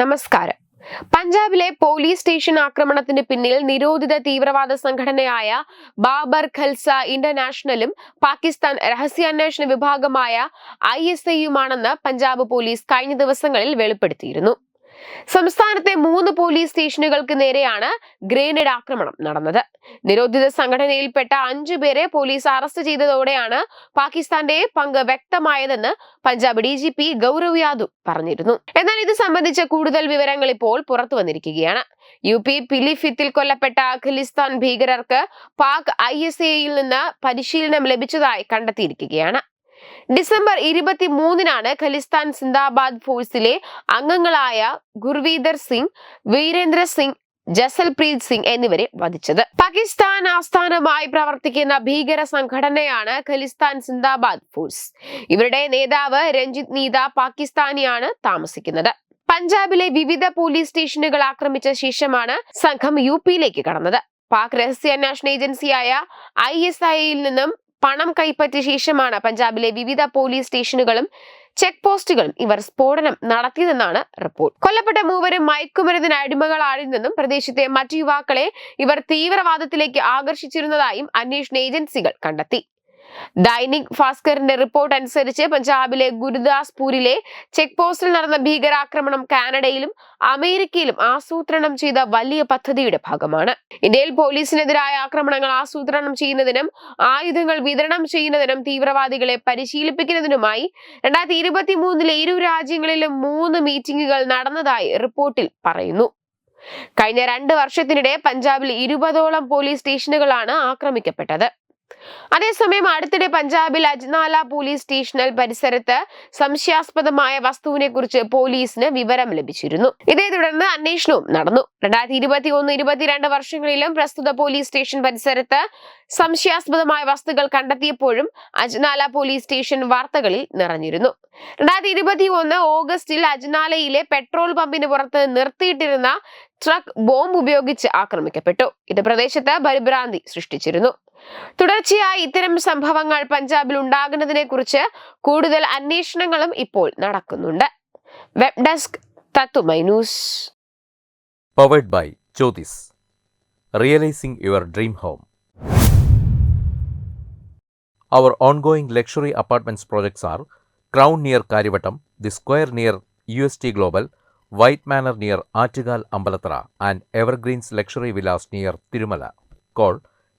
നമസ്കാരം. പഞ്ചാബിലെ police station ആക്രമണത്തിന് പിന്നിൽ നിരോധിത തീവ്രവാദ സംഘടനയായ ബാബർ ഖൽസ ഇന്റർനാഷണലും പാകിസ്ഥാൻ രഹസ്യാന്വേഷണ വിഭാഗമായ ഐ എസ് ഐയുമാണെന്ന് പഞ്ചാബ് പോലീസ് കഴിഞ്ഞ ദിവസങ്ങളിൽ വെളിപ്പെടുത്തിയിരുന്നു. സംസ്ഥാനത്തെ മൂന്ന് പോലീസ് സ്റ്റേഷനുകൾക്ക് നേരെയാണ് ഗ്രേനേഡ് ആക്രമണം നടന്നത്. നിരോധിത സംഘടനയിൽപ്പെട്ട അഞ്ചു പേരെ പോലീസ് അറസ്റ്റ് ചെയ്തതോടെയാണ് പാകിസ്ഥാന്റെ പങ്ക് വ്യക്തമായതെന്ന് Punjab D G P Gaurav Yadav പറഞ്ഞിരുന്നു. എന്നാൽ ഇത് സംബന്ധിച്ച കൂടുതൽ വിവരങ്ങൾ ഇപ്പോൾ പുറത്തു വന്നിരിക്കുകയാണ്. യു പി പിലിഫിത്തിൽ കൊല്ലപ്പെട്ട ഖലിസ്ഥാൻ ഭീകരർക്ക് പാക് ഐ എസ് എയിൽ നിന്ന് പരിശീലനം ലഭിച്ചതായി കണ്ടെത്തിയിരിക്കുകയാണ്. ഡിസംബർ ഇരുപത്തി മൂന്നിനാണ് ഖലിസ്ഥാൻ സിന്ദാബാദ് ഫോഴ്സിലെ അംഗങ്ങളായ ഗുർവീദർ സിംഗ് വീരേന്ദ്ര സിംഗ് ജസൽപ്രീത് സിംഗ് എന്നിവരെ വധിച്ചത്. പാകിസ്ഥാൻ ആസ്ഥാനമായി പ്രവർത്തിക്കുന്ന ഭീകര സംഘടനയാണ് ഖലിസ്ഥാൻ സിന്ദാബാദ് ഫോഴ്സ്. ഇവരുടെ നേതാവ് രഞ്ജിത് നീത പാകിസ്ഥാനിയാണ് താമസിക്കുന്നത്. പഞ്ചാബിലെ വിവിധ പോലീസ് സ്റ്റേഷനുകൾ ആക്രമിച്ച ശേഷമാണ് സംഘം യു പിയിലേക്ക് കടന്നത്. പാക് രഹസ്യാന്വേഷണ ഏജൻസിയായ ഐ എസ് ഐയിൽ നിന്നും പണം കൈപ്പറ്റിയ ശേഷമാണ് പഞ്ചാബിലെ വിവിധ പോലീസ് സ്റ്റേഷനുകളും ചെക്ക് പോസ്റ്റുകളും ഇവർ സ്ഫോടനം നടത്തിയതെന്നാണ് റിപ്പോർട്ട്. കൊല്ലപ്പെട്ട മൂവരും മയക്കുമരുന്നിന് അടിമകളായിരുന്നെന്നും പ്രദേശത്തെ മറ്റു യുവാക്കളെ ഇവർ തീവ്രവാദത്തിലേക്ക് ആകർഷിച്ചിരുന്നതായും അന്വേഷണ ഏജൻസികൾ കണ്ടെത്തി. ദൈനിക് ഭാസ്കറിന്റെ റിപ്പോർട്ട് അനുസരിച്ച് പഞ്ചാബിലെ ഗുരുദാസ്പൂരിലെ ചെക്ക് പോസ്റ്റിൽ നടന്ന ഭീകരാക്രമണം കാനഡയിലും അമേരിക്കയിലും ആസൂത്രണം ചെയ്ത വലിയ പദ്ധതിയുടെ ഭാഗമാണ്. ഇന്ത്യയിൽ പോലീസിനെതിരായ ആക്രമണങ്ങൾ ആസൂത്രണം ചെയ്യുന്നതിനും ആയുധങ്ങൾ വിതരണം ചെയ്യുന്നതിനും തീവ്രവാദികളെ പരിശീലിപ്പിക്കുന്നതിനുമായി രണ്ടായിരത്തി ഇരുപത്തി മൂന്നിലെ ഇരു രാജ്യങ്ങളിലും മൂന്ന് മീറ്റിംഗുകൾ നടന്നതായി റിപ്പോർട്ടിൽ പറയുന്നു. കഴിഞ്ഞ രണ്ട് വർഷത്തിനിടെ പഞ്ചാബിൽ ഇരുപതോളം പോലീസ് സ്റ്റേഷനുകളാണ് ആക്രമിക്കപ്പെട്ടത്. അതേസമയം അടുത്തിടെ പഞ്ചാബിൽ അജ്നാല പോലീസ് സ്റ്റേഷനിൽ പരിസരത്ത് സംശയാസ്പദമായ വസ്തുവിനെ കുറിച്ച് പോലീസിന് വിവരം ലഭിച്ചിരുന്നു. ഇതേ തുടർന്ന് അന്വേഷണവും നടന്നു. രണ്ടായിരത്തി ഇരുപത്തി ഒന്ന് ഇരുപത്തിരണ്ട് വർഷങ്ങളിലും പ്രസ്തുത പോലീസ് സ്റ്റേഷൻ പരിസരത്ത് സംശയാസ്പദമായ വസ്തുക്കൾ കണ്ടെത്തിയപ്പോഴും അജ്നാല പോലീസ് സ്റ്റേഷൻ വാർത്തകളിൽ നിറഞ്ഞിരുന്നു. രണ്ടായിരത്തി ഇരുപത്തി ഒന്ന് ഓഗസ്റ്റിൽ അജ്നാലയിലെ പെട്രോൾ പമ്പിന് പുറത്ത് നിർത്തിയിട്ടിരുന്ന ട്രക്ക് ബോംബ് ഉപയോഗിച്ച് ആക്രമിക്കപ്പെട്ടു. ഇത് പ്രദേശത്ത് പരിഭ്രാന്തി സൃഷ്ടിച്ചിരുന്നു. തുടർച്ചയായി ഇത്തരം സംഭവങ്ങൾ പഞ്ചാബിൽ ഉണ്ടാകുന്നതിനെ കുറിച്ച് കൂടുതൽ അന്വേഷണങ്ങളും ഇപ്പോൾ നടക്കുന്നുണ്ട് web desk powered by Jyothis realising your dream home Our ongoing luxury apartments projects are Crown near Karivattam, The Square near UST Global, White Manor near Attigal Ambalatra,